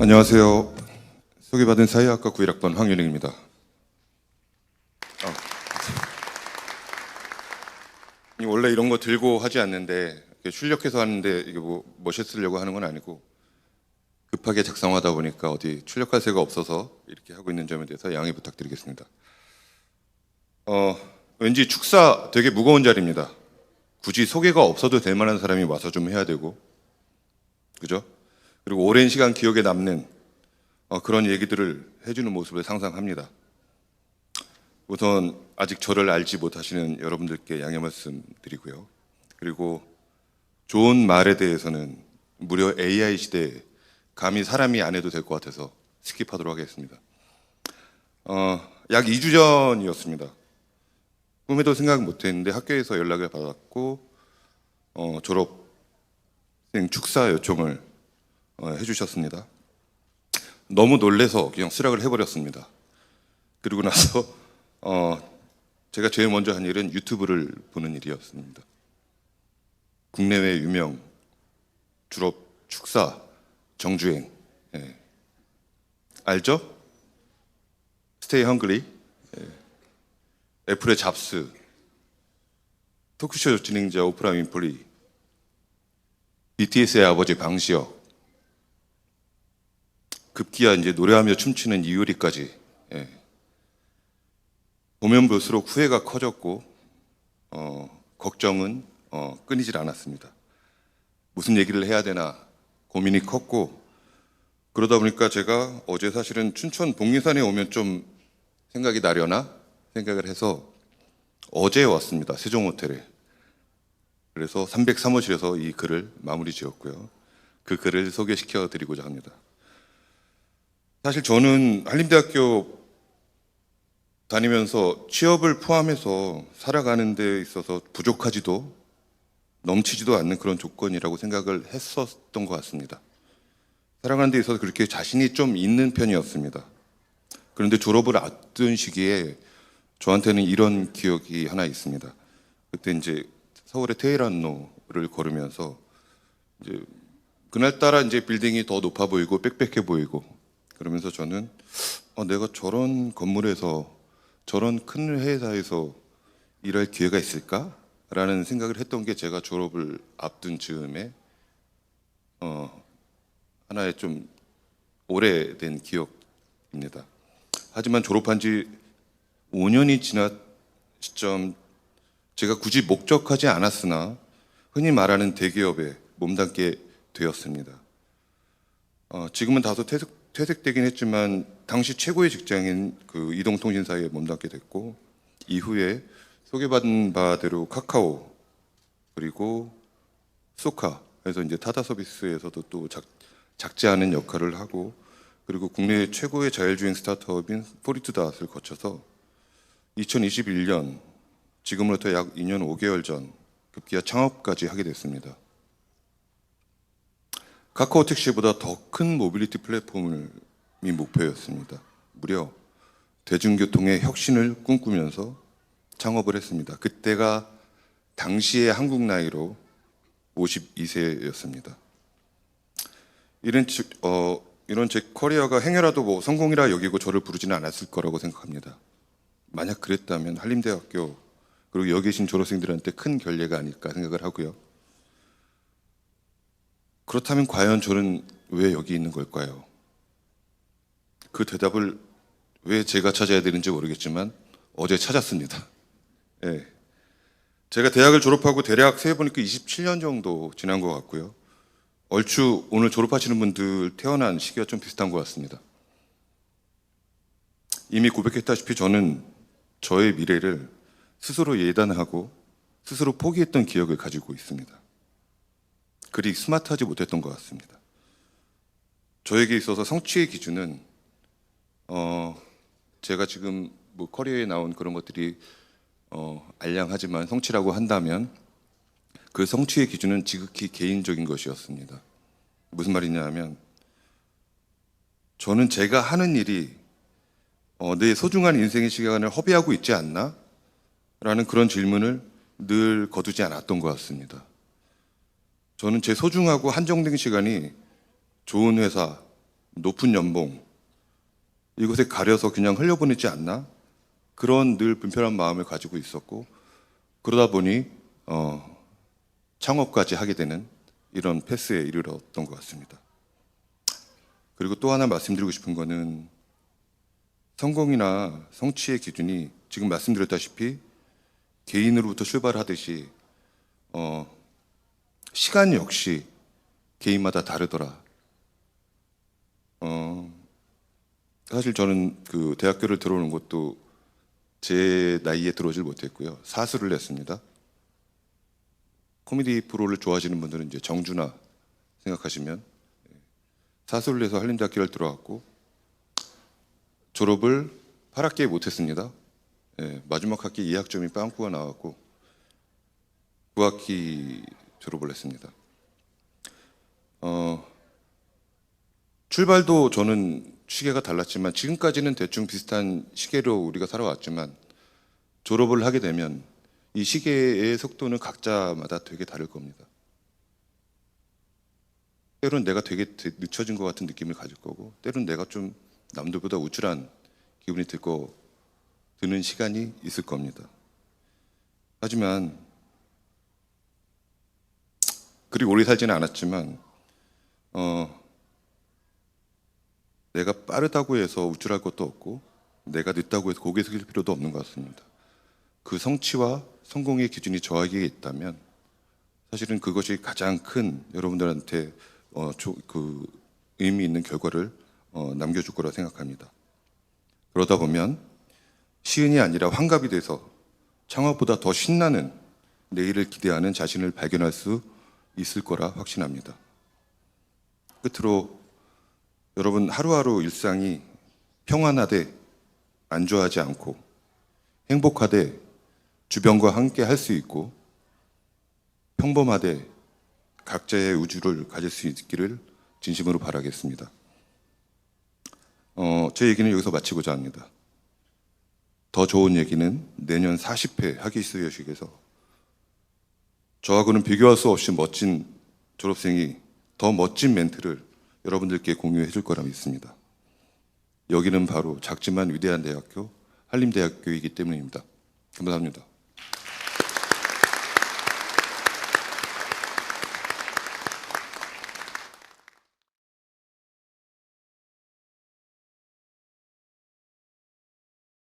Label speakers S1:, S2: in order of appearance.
S1: 안녕하세요. 소개받은 사회학과 9일학번 황윤익입니다. 아. 이 원래 이런 거 들고 하지 않는데 출력해서 하는데 이게 뭐 멋있으려고 하는 건 아니고 급하게 작성하다 보니까 어디 출력할 새가 없어서 이렇게 하고 있는 점에 대해서 양해 부탁드리겠습니다. 어, 왠지 축사 되게 무거운 자리입니다. 굳이 소개가 없어도 될 만한 사람이 와서 좀 해야 되고, 그죠? 그리고 오랜 시간 기억에 남는 어, 그런 얘기들을 해주는 모습을 상상합니다. 우선 아직 저를 알지 못하시는 여러분들께 양해 말씀드리고요. 그리고 좋은 말에 대해서는 무려 AI 시대에 감히 사람이 안 해도 될 것 같아서 스킵하도록 하겠습니다. 어, 약 2주 전이었습니다. 꿈에도 생각 못 했는데 학교에서 연락을 받았고 어, 졸업생 축사 요청을 어, 해주셨습니다. 너무 놀래서 그냥 수락을 해버렸습니다. 그리고 나서 어, 제가 제일 먼저 한 일은 유튜브를 보는 일이었습니다. 국내외 유명 졸업 축사 정주행 예. 알죠? 스테이 헝그리 예. 애플의 잡스 토크쇼 진행자 오프라 윈프리 BTS의 아버지 방시혁 급기야 이제 노래하며 춤추는 이효리까지 예. 보면 볼수록 후회가 커졌고 어, 걱정은 어, 끊이질 않았습니다. 무슨 얘기를 해야 되나 고민이 컸고 그러다 보니까 제가 어제 사실은 춘천 복리산에 오면 좀 생각이 나려나 생각을 해서 어제 왔습니다. 세종 호텔에. 그래서 303호실에서 이 글을 마무리 지었고요. 그 글을 소개시켜 드리고자 합니다. 사실 저는 한림대학교 다니면서 취업을 포함해서 살아가는 데 있어서 부족하지도 넘치지도 않는 그런 조건이라고 생각을 했었던 것 같습니다. 살아가는 데 있어서 그렇게 자신이 좀 있는 편이었습니다. 그런데 졸업을 앞둔 시기에 저한테는 이런 기억이 하나 있습니다. 그때 이제 서울의 테헤란로를 걸으면서 이제 그날따라 이제 빌딩이 더 높아 보이고 빽빽해 보이고 그러면서 저는 어, 내가 저런 건물에서 저런 큰 회사에서 일할 기회가 있을까 라는 생각을 했던 게 제가 졸업을 앞둔 즈음에 어, 하나의 좀 오래된 기억입니다. 하지만 졸업한 지 5년이 지난 시점 제가 굳이 목적하지 않았으나 흔히 말하는 대기업에 몸담게 되었습니다. 어, 지금은 다소 퇴색, 퇴색되긴 했지만 당시 최고의 직장인 그 이동통신사에 몸담게 됐고 이후에 소개받은 바대로 카카오 그리고 소카에서 이제 타다 서비스에서도 또 작, 작지 않은 역할을 하고 그리고 국내 최고의 자율주행 스타트업인 포리투닷을 거쳐서 2021년 지금으로부터 약 2년 5개월 전 급기야 창업까지 하게 됐습니다. 카카오 택시보다 더 큰 모빌리티 플랫폼이 목표였습니다. 무려 대중교통의 혁신을 꿈꾸면서 창업을 했습니다. 그때가 당시의 한국 나이로 52세였습니다. 이런 즉, 어, 이런 제 커리어가 행여라도 뭐 성공이라 여기고 저를 부르지는 않았을 거라고 생각합니다. 만약 그랬다면 한림대학교 그리고 여기 계신 졸업생들한테 큰 결례가 아닐까 생각을 하고요. 그렇다면 과연 저는 왜 여기 있는 걸까요? 그 대답을 왜 제가 찾아야 되는지 모르겠지만 어제 찾았습니다. 예. 제가 대학을 졸업하고 대략 세보니까 27년 정도 지난 것 같고요. 얼추 오늘 졸업하시는 분들 태어난 시기가 좀 비슷한 것 같습니다. 이미 고백했다시피 저는 저의 미래를 스스로 예단하고 스스로 포기했던 기억을 가지고 있습니다. 그리 스마트하지 못했던 것 같습니다. 저에게 있어서 성취의 기준은 어 제가 지금 뭐 커리어에 나온 그런 것들이 어 알량하지만 성취라고 한다면 그 성취의 기준은 지극히 개인적인 것이었습니다. 무슨 말이냐 하면 저는 제가 하는 일이 어, 내 소중한 인생의 시간을 허비하고 있지 않나? 라는 그런 질문을 늘 거두지 않았던 것 같습니다. 저는 제 소중하고 한정된 시간이 좋은 회사, 높은 연봉, 이곳에 가려서 그냥 흘려보내지 않나? 그런 늘 불편한 마음을 가지고 있었고, 그러다 보니, 어, 창업까지 하게 되는 이런 패스에 이르렀던 것 같습니다. 그리고 또 하나 말씀드리고 싶은 거는 성공이나 성취의 기준이 지금 말씀드렸다시피 개인으로부터 출발하듯이 어, 시간 역시 개인마다 다르더라. 어, 사실 저는 그 대학교를 들어오는 것도 제 나이에 들어오질 못했고요. 사수를 했습니다. 코미디 프로를 좋아하시는 분들은 이제 정준하 생각하시면 사수를 해서 한림대학교를 들어왔고 졸업을 8학기에 못했습니다. 예, 마지막 학기 2학점이 빵꾸가 나왔고 9학기 졸업을 했습니다. 어, 출발도 저는 시계가 달랐지만 지금까지는 대충 비슷한 시계로 우리가 살아왔지만 졸업을 하게 되면 이 시계의 속도는 각자마다 되게 다를 겁니다. 때로는 내가 되게 되- 늦춰진 것 같은 느낌을 가질 거고 때로는 내가 좀 남들보다 우쭐한 기분이 들고 드는 시간이 있을 겁니다. 하지만 그리 오래 살지는 않았지만 어, 내가 빠르다고 해서 우쭐할 것도 없고 내가 늦다고 해서 고개 숙일 필요도 없는 것 같습니다. 그 성취와 성공의 기준이 저에게 있다면 사실은 그것이 가장 큰 여러분들한테 어, 조- 그 의미 있는 결과를 어, 남겨줄 거라 생각합니다. 그러다 보면 시은이 아니라 환갑이 돼서 창업보다 더 신나는 내일을 기대하는 자신을 발견할 수 있을 거라 확신합니다. 끝으로 여러분 하루하루 일상이 평안하되 안주하지 않고 행복하되 주변과 함께 할 수 있고 평범하되 각자의 우주를 가질 수 있기를 진심으로 바라겠습니다. 어, 제 얘기는 여기서 마치고자 합니다. 더 좋은 얘기는 내년 40회 학위수여식에서 저하고는 비교할 수 없이 멋진 졸업생이 더 멋진 멘트를 여러분들께 공유해 줄 거라 믿습니다. 여기는 바로 작지만 위대한 대학교 한림대학교이기 때문입니다. 감사합니다.